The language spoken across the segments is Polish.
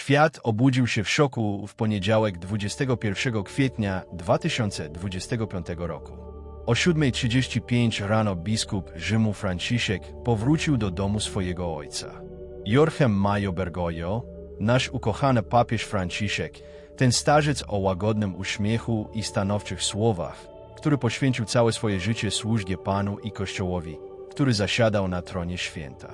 Świat obudził się w szoku w poniedziałek 21 kwietnia 2025 roku. O 7.35 rano biskup Rzymu Franciszek powrócił do domu swojego ojca. Jorchem Majo Bergoglio, nasz ukochany papież Franciszek, ten starzec o łagodnym uśmiechu i stanowczych słowach, który poświęcił całe swoje życie służbie Panu i Kościołowi, który zasiadał na tronie święta.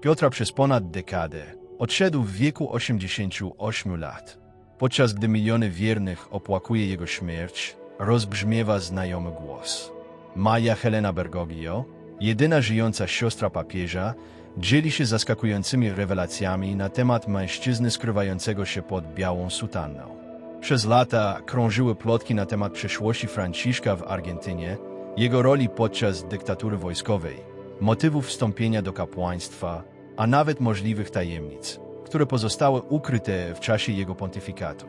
Piotra przez ponad dekadę odszedł w wieku 88 lat. Podczas gdy miliony wiernych opłakuje jego śmierć, rozbrzmiewa znajomy głos. Maja Helena Bergoglio, jedyna żyjąca siostra papieża, dzieli się zaskakującymi rewelacjami na temat mężczyzny skrywającego się pod białą sutanną. Przez lata krążyły plotki na temat przeszłości Franciszka w Argentynie, jego roli podczas dyktatury wojskowej, motywów wstąpienia do kapłaństwa, a nawet możliwych tajemnic, które pozostały ukryte w czasie jego pontyfikatu.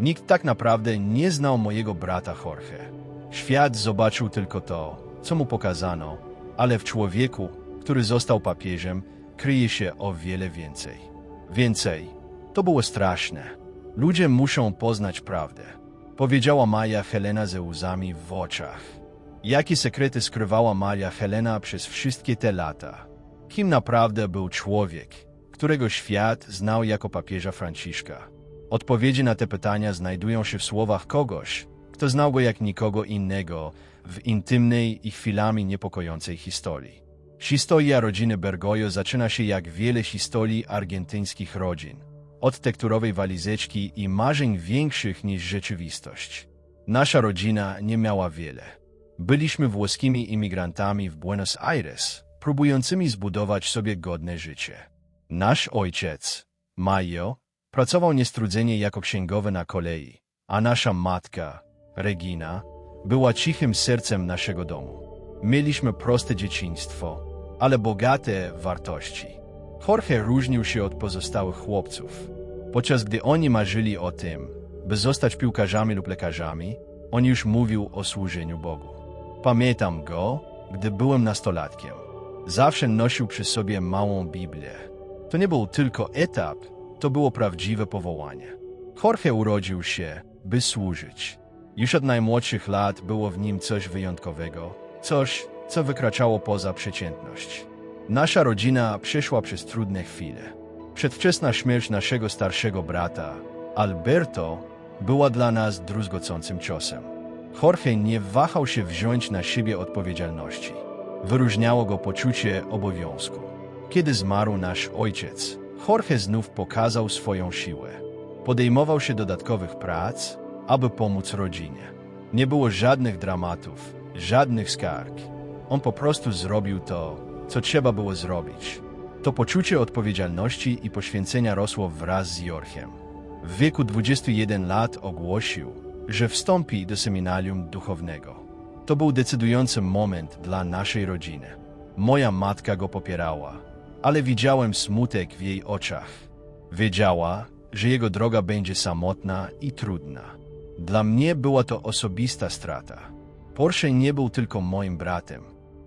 Nikt tak naprawdę nie znał mojego brata Jorge. Świat zobaczył tylko to, co mu pokazano, ale w człowieku, który został papieżem, kryje się o wiele więcej. Więcej. To było straszne. Ludzie muszą poznać prawdę. Powiedziała Maja Helena ze łzami w oczach. Jakie sekrety skrywała Maja Helena przez wszystkie te lata? Kim naprawdę był człowiek, którego świat znał jako papieża Franciszka? Odpowiedzi na te pytania znajdują się w słowach kogoś, kto znał go jak nikogo innego w intymnej i chwilami niepokojącej historii. Historia rodziny Bergoglio zaczyna się jak wiele historii argentyńskich rodzin. Od tekturowej walizeczki i marzeń większych niż rzeczywistość. Nasza rodzina nie miała wiele. Byliśmy włoskimi imigrantami w Buenos Aires, próbującymi zbudować sobie godne życie. Nasz ojciec, Majo, pracował niestrudzenie jako księgowy na kolei, a nasza matka, Regina, była cichym sercem naszego domu. Mieliśmy proste dzieciństwo, ale bogate wartości. Jorge różnił się od pozostałych chłopców. Podczas gdy oni marzyli o tym, by zostać piłkarzami lub lekarzami, on już mówił o służeniu Bogu. Pamiętam go, gdy byłem nastolatkiem. Zawsze nosił przy sobie małą Biblię. To nie był tylko etap, to było prawdziwe powołanie. Jorge urodził się, by służyć. Już od najmłodszych lat było w nim coś wyjątkowego, coś, co wykraczało poza przeciętność. Nasza rodzina przeszła przez trudne chwile. Przedwczesna śmierć naszego starszego brata, Alberto, była dla nas druzgocącym ciosem. Jorge nie wahał się wziąć na siebie odpowiedzialności. Wyróżniało go poczucie obowiązku. Kiedy zmarł nasz ojciec, Jorge znów pokazał swoją siłę. Podejmował się dodatkowych prac, aby pomóc rodzinie. Nie było żadnych dramatów, żadnych skarg. On po prostu zrobił to, co trzeba było zrobić. To poczucie odpowiedzialności i poświęcenia rosło wraz z Jorchem. W wieku 21 lat ogłosił, że wstąpi do seminarium duchownego. To był decydujący moment dla naszej rodziny. Moja matka go popierała, ale widziałem smutek w jej oczach. Wiedziała, że jego droga będzie samotna i trudna. Dla mnie była to osobista strata. Porsche nie był tylko moim bratem.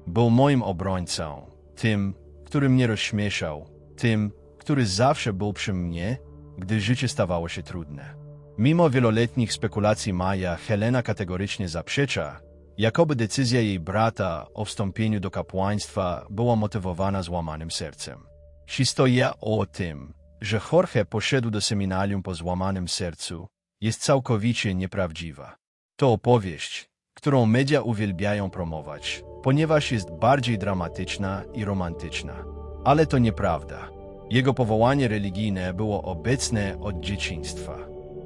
Był moim obrońcą, tym, który mnie rozśmieszał, tym, który zawsze był przy mnie, gdy życie stawało się trudne. Mimo wieloletnich spekulacji Maja, Helena kategorycznie zaprzecza, jakoby decyzja jej brata o wstąpieniu do kapłaństwa była motywowana złamanym sercem. Historia o tym, że Jorge poszedł do seminarium po złamanym sercu, jest całkowicie nieprawdziwa. To opowieść, którą media uwielbiają promować, ponieważ jest bardziej dramatyczna i romantyczna. Ale to nieprawda. Jego powołanie religijne było obecne od dzieciństwa.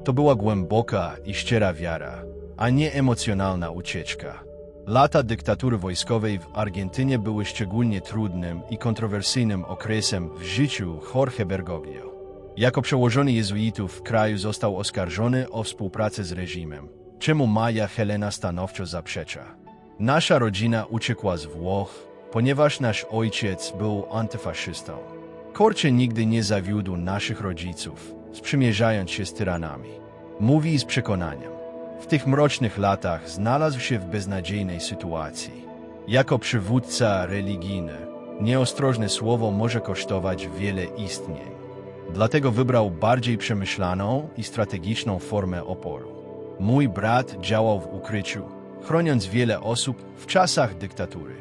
To była głęboka i szczera wiara, a nie emocjonalna ucieczka. Lata dyktatury wojskowej w Argentynie były szczególnie trudnym i kontrowersyjnym okresem w życiu Jorge Bergoglio. Jako przełożony jezuitów w kraju został oskarżony o współpracę z reżimem, czemu Maja Helena stanowczo zaprzecza. Nasza rodzina uciekła z Włoch, ponieważ nasz ojciec był antyfaszystą. Korcie nigdy nie zawiódł naszych rodziców, sprzymierzając się z tyranami. Mówi z przekonaniem. W tych mrocznych latach znalazł się w beznadziejnej sytuacji. Jako przywódca religijny, nieostrożne słowo może kosztować wiele istnień. Dlatego wybrał bardziej przemyślaną i strategiczną formę oporu. Mój brat działał w ukryciu, chroniąc wiele osób w czasach dyktatury.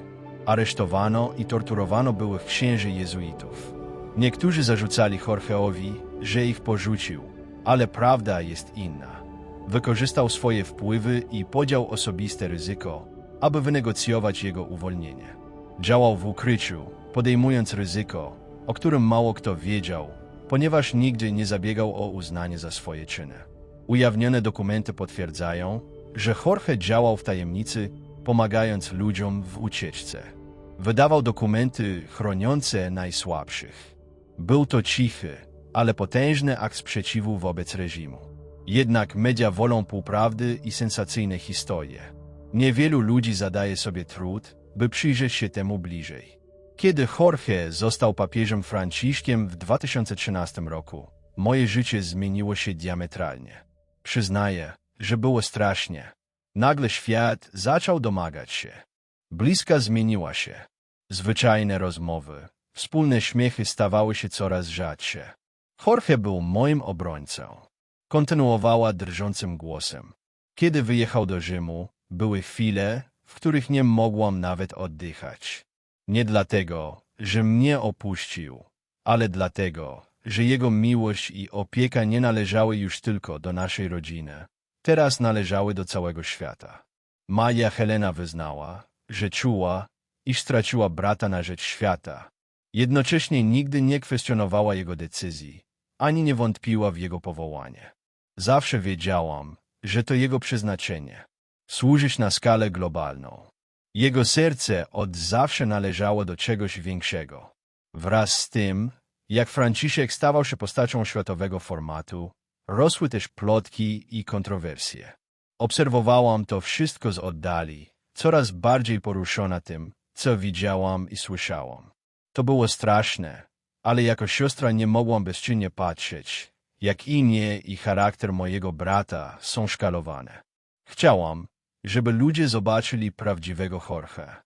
Aresztowano i torturowano byłych księży jezuitów. Niektórzy zarzucali Jorgeowi, że ich porzucił, ale prawda jest inna. Wykorzystał swoje wpływy i podział osobiste ryzyko, aby wynegocjować jego uwolnienie. Działał w ukryciu, podejmując ryzyko, o którym mało kto wiedział, ponieważ nigdy nie zabiegał o uznanie za swoje czyny. Ujawnione dokumenty potwierdzają, że Jorge działał w tajemnicy, pomagając ludziom w ucieczce. Wydawał dokumenty chroniące najsłabszych. Był to cichy, ale potężny akt sprzeciwu wobec reżimu. Jednak media wolą półprawdy i sensacyjne historie. Niewielu ludzi zadaje sobie trud, by przyjrzeć się temu bliżej. Kiedy Jorge został papieżem Franciszkiem w 2013 roku, moje życie zmieniło się diametralnie. Przyznaję, że było strasznie. Nagle świat zaczął domagać się. Bliska zmieniła się. Zwyczajne rozmowy, wspólne śmiechy stawały się coraz rzadsze. Jorge był moim obrońcą. Kontynuowała drżącym głosem. Kiedy wyjechał do Rzymu, były chwile, w których nie mogłam nawet oddychać. Nie dlatego, że mnie opuścił, ale dlatego, że jego miłość i opieka nie należały już tylko do naszej rodziny. Teraz należały do całego świata. Maja Helena wyznała, że czuła, iż straciła brata na rzecz świata. Jednocześnie nigdy nie kwestionowała jego decyzji, ani nie wątpiła w jego powołanie. Zawsze wiedziałam, że to jego przeznaczenie służyć na skalę globalną. Jego serce od zawsze należało do czegoś większego. Wraz z tym, jak Franciszek stawał się postacią światowego formatu, rosły też plotki i kontrowersje. Obserwowałam to wszystko z oddali, coraz bardziej poruszona tym, co widziałam i słyszałam. To było straszne, ale jako siostra nie mogłam bezczynnie patrzeć, jak imię i charakter mojego brata są szkalowane. Chciałam, żeby ludzie zobaczyli prawdziwego Jorge.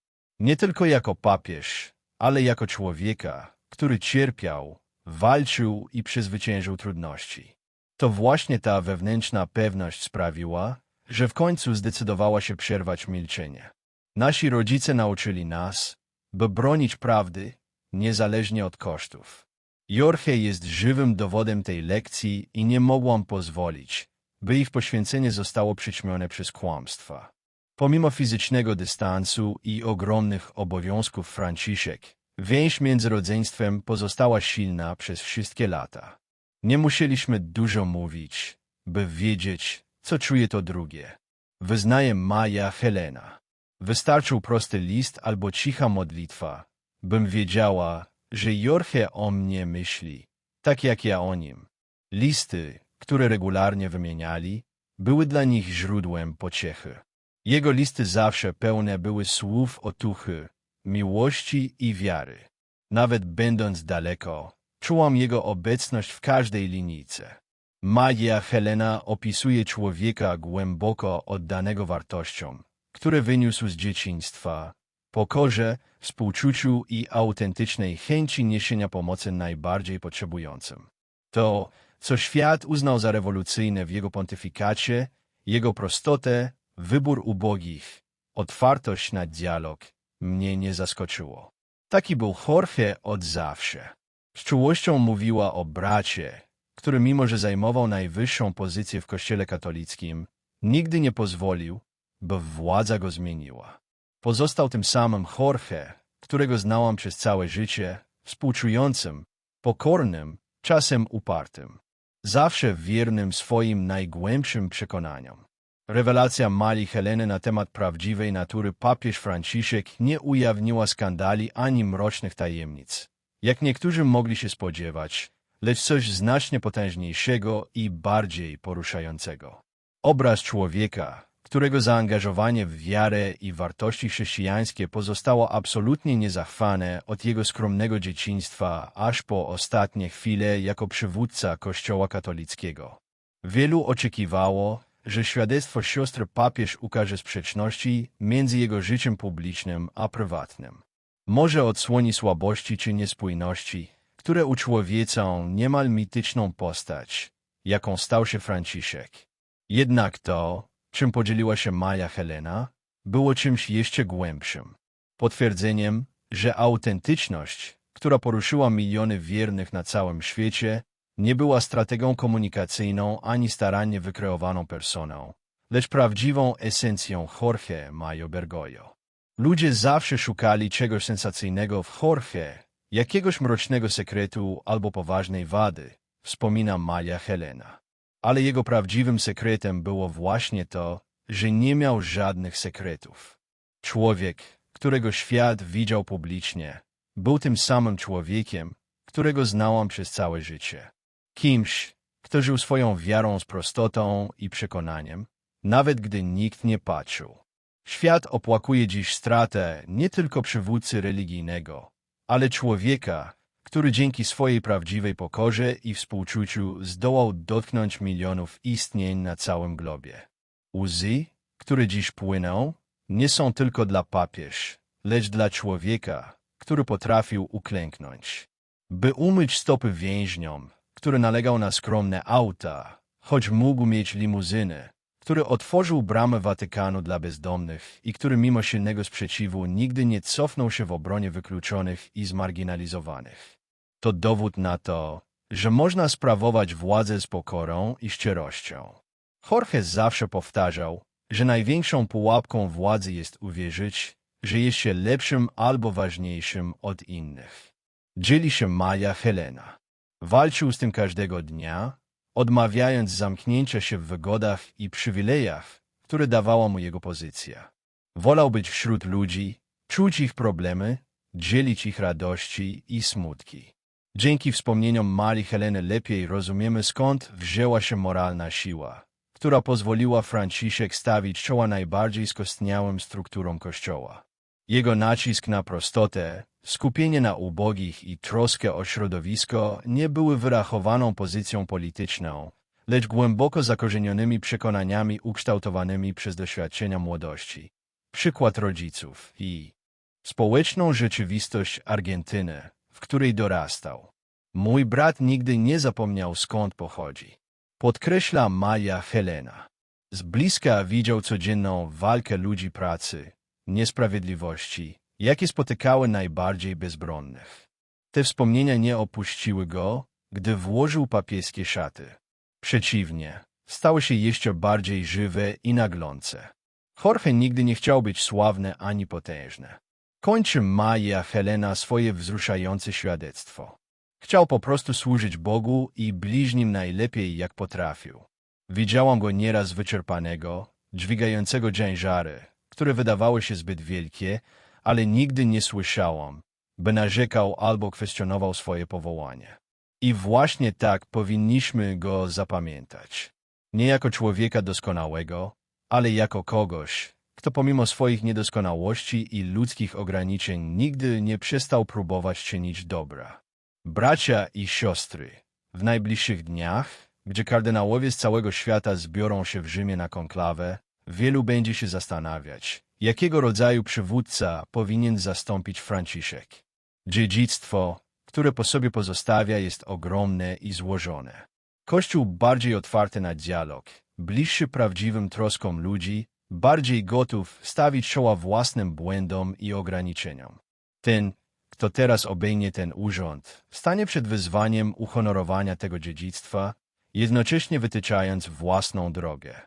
Nie tylko jako papież, ale jako człowieka, który cierpiał, walczył i przezwyciężył trudności. To właśnie ta wewnętrzna pewność sprawiła, że w końcu zdecydowała się przerwać milczenie. Nasi rodzice nauczyli nas, by bronić prawdy, niezależnie od kosztów. Jorge jest żywym dowodem tej lekcji i nie mogłam pozwolić, by ich poświęcenie zostało przyćmione przez kłamstwa. Pomimo fizycznego dystansu i ogromnych obowiązków Franciszek, więź między rodzeństwem pozostała silna przez wszystkie lata. Nie musieliśmy dużo mówić, by wiedzieć, co czuje to drugie. Wyznaje Maja Helena. Wystarczył prosty list albo cicha modlitwa, bym wiedziała, że Jorge o mnie myśli, tak jak ja o nim. Listy, które regularnie wymieniali, były dla nich źródłem pociechy. Jego listy zawsze pełne były słów otuchy, miłości i wiary. Nawet będąc daleko, czułam jego obecność w każdej linijce. Magia Helena opisuje człowieka głęboko oddanego wartościom, które wyniósł z dzieciństwa, pokorze, współczuciu i autentycznej chęci niesienia pomocy najbardziej potrzebującym. To, co świat uznał za rewolucyjne w jego pontyfikacie, jego prostotę, wybór ubogich, otwartość na dialog, mnie nie zaskoczyło. Taki był Jorge od zawsze. Z czułością mówiła o bracie, który mimo, że zajmował najwyższą pozycję w kościele katolickim, nigdy nie pozwolił, by władza go zmieniła. Pozostał tym samym Jorge, którego znałam przez całe życie, współczującym, pokornym, czasem upartym, zawsze wiernym swoim najgłębszym przekonaniom. Rewelacja Mali Heleny na temat prawdziwej natury papież Franciszek nie ujawniła skandali ani mrocznych tajemnic, jak niektórzy mogli się spodziewać, lecz coś znacznie potężniejszego i bardziej poruszającego. Obraz człowieka, którego zaangażowanie w wiarę i wartości chrześcijańskie pozostało absolutnie niezachwane od jego skromnego dzieciństwa aż po ostatnie chwile jako przywódca Kościoła katolickiego. Wielu oczekiwało, że świadectwo siostry papież ukaże sprzeczności między jego życiem publicznym a prywatnym. Może odsłoni słabości czy niespójności, które uczłowiecą niemal mityczną postać, jaką stał się Franciszek. Jednak to, czym podzieliła się Maja Helena, było czymś jeszcze głębszym. Potwierdzeniem, że autentyczność, która poruszyła miliony wiernych na całym świecie, nie była strategią komunikacyjną ani starannie wykreowaną personą, lecz prawdziwą esencją Jorge Mayo Bergoglio. Ludzie zawsze szukali czegoś sensacyjnego w Jorge, jakiegoś mrocznego sekretu albo poważnej wady, wspomina Maja Helena. Ale jego prawdziwym sekretem było właśnie to, że nie miał żadnych sekretów. Człowiek, którego świat widział publicznie, był tym samym człowiekiem, którego znałam przez całe życie. Kimś, kto żył swoją wiarą z prostotą i przekonaniem, nawet gdy nikt nie patrzył. Świat opłakuje dziś stratę nie tylko przywódcy religijnego, ale człowieka, który dzięki swojej prawdziwej pokorze i współczuciu zdołał dotknąć milionów istnień na całym globie. Łzy, które dziś płyną, nie są tylko dla papież, lecz dla człowieka, który potrafił uklęknąć. By umyć stopy więźniom, który nalegał na skromne auta, choć mógł mieć limuzynę, który otworzył bramę Watykanu dla bezdomnych i który mimo silnego sprzeciwu nigdy nie cofnął się w obronie wykluczonych i zmarginalizowanych. To dowód na to, że można sprawować władzę z pokorą i szczerością. Jorge zawsze powtarzał, że największą pułapką władzy jest uwierzyć, że jest się lepszym albo ważniejszym od innych. Dzieli się Maja Helena. Walczył z tym każdego dnia, odmawiając zamknięcia się w wygodach i przywilejach, które dawała mu jego pozycja. Wolał być wśród ludzi, czuć ich problemy, dzielić ich radości i smutki. Dzięki wspomnieniom Marii Heleny lepiej rozumiemy skąd wzięła się moralna siła, która pozwoliła Franciszek stawić czoła najbardziej skostniałym strukturom Kościoła. Jego nacisk na prostotę, skupienie na ubogich i troskę o środowisko nie były wyrachowaną pozycją polityczną, lecz głęboko zakorzenionymi przekonaniami ukształtowanymi przez doświadczenia młodości. Przykład rodziców i społeczną rzeczywistość Argentyny, w której dorastał. Mój brat nigdy nie zapomniał skąd pochodzi. Podkreśla Maja Helena. Z bliska widział codzienną walkę ludzi pracy, niesprawiedliwości, jakie spotykały najbardziej bezbronnych. Te wspomnienia nie opuściły go, gdy włożył papieskie szaty. Przeciwnie, stały się jeszcze bardziej żywe i naglące. Jorge nigdy nie chciał być sławny ani potężny. Kończy Maja Helena swoje wzruszające świadectwo. Chciał po prostu służyć Bogu i bliźnim najlepiej jak potrafił. Widziałam go nieraz wyczerpanego, dźwigającego ciężary, które wydawały się zbyt wielkie, ale nigdy nie słyszałam, by narzekał albo kwestionował swoje powołanie. I właśnie tak powinniśmy go zapamiętać. Nie jako człowieka doskonałego, ale jako kogoś, kto pomimo swoich niedoskonałości i ludzkich ograniczeń nigdy nie przestał próbować czynić dobra. Bracia i siostry, w najbliższych dniach, gdzie kardynałowie z całego świata zbiorą się w Rzymie na konklawę, wielu będzie się zastanawiać, jakiego rodzaju przywódca powinien zastąpić Franciszek. Dziedzictwo, które po sobie pozostawia, jest ogromne i złożone. Kościół bardziej otwarty na dialog, bliższy prawdziwym troskom ludzi, bardziej gotów stawić czoła własnym błędom i ograniczeniom. Ten, kto teraz obejmie ten urząd, stanie przed wyzwaniem uhonorowania tego dziedzictwa, jednocześnie wytyczając własną drogę.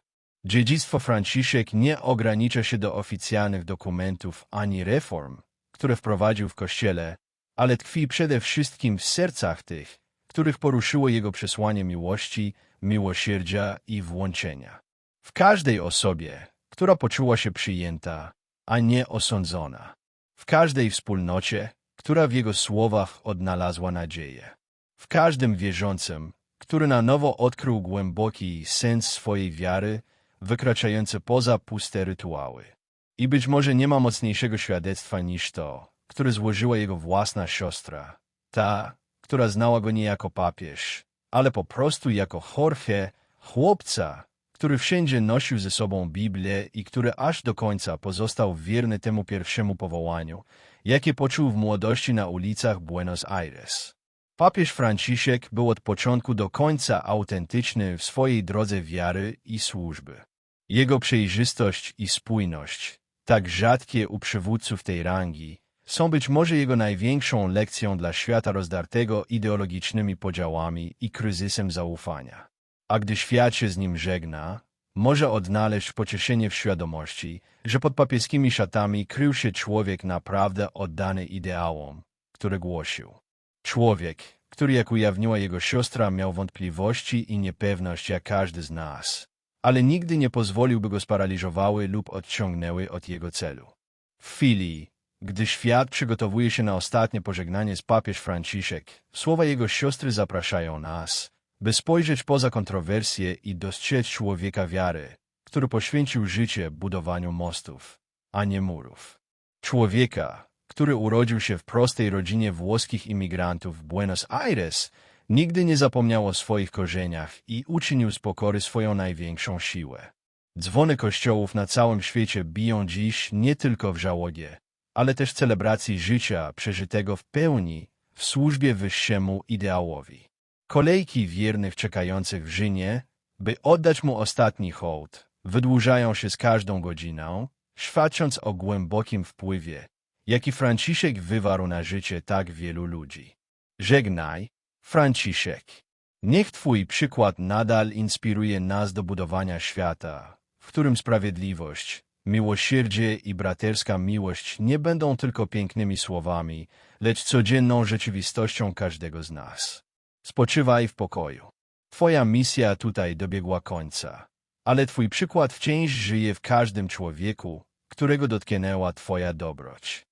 Dziedzictwo Franciszek nie ogranicza się do oficjalnych dokumentów ani reform, które wprowadził w Kościele, ale tkwi przede wszystkim w sercach tych, których poruszyło jego przesłanie miłości, miłosierdzia i włączenia. W każdej osobie, która poczuła się przyjęta, a nie osądzona. W każdej wspólnocie, która w jego słowach odnalazła nadzieję. W każdym wierzącym, który na nowo odkrył głęboki sens swojej wiary wykraczające poza puste rytuały. I być może nie ma mocniejszego świadectwa niż to, które złożyła jego własna siostra, ta, która znała go nie jako papież, ale po prostu jako Jorge, chłopca, który wszędzie nosił ze sobą Biblię i który aż do końca pozostał wierny temu pierwszemu powołaniu, jakie poczuł w młodości na ulicach Buenos Aires. Papież Franciszek był od początku do końca autentyczny w swojej drodze wiary i służby. Jego przejrzystość i spójność, tak rzadkie u przywódców tej rangi, są być może jego największą lekcją dla świata rozdartego ideologicznymi podziałami i kryzysem zaufania. A gdy świat się z nim żegna, może odnaleźć pocieszenie w świadomości, że pod papieskimi szatami krył się człowiek naprawdę oddany ideałom, które głosił. Człowiek, który jak ujawniła jego siostra miał wątpliwości i niepewność jak każdy z nas, ale nigdy nie pozwoliłby go sparaliżowały lub odciągnęły od jego celu. W chwili, gdy świat przygotowuje się na ostatnie pożegnanie z papież Franciszek, słowa jego siostry zapraszają nas, by spojrzeć poza kontrowersje i dostrzec człowieka wiary, który poświęcił życie budowaniu mostów, a nie murów. Człowieka, który urodził się w prostej rodzinie włoskich imigrantów w Buenos Aires, nigdy nie zapomniał o swoich korzeniach i uczynił z pokory swoją największą siłę. Dzwony kościołów na całym świecie biją dziś nie tylko w żałodzie, ale też celebracji życia przeżytego w pełni w służbie wyższemu ideałowi. Kolejki wiernych czekających w Rzymie, by oddać mu ostatni hołd, wydłużają się z każdą godziną, świadcząc o głębokim wpływie, jaki Franciszek wywarł na życie tak wielu ludzi. Żegnaj, Franciszek. Niech Twój przykład nadal inspiruje nas do budowania świata, w którym sprawiedliwość, miłosierdzie i braterska miłość nie będą tylko pięknymi słowami, lecz codzienną rzeczywistością każdego z nas. Spoczywaj w pokoju. Twoja misja tutaj dobiegła końca, ale Twój przykład wciąż żyje w każdym człowieku, którego dotknęła Twoja dobroć.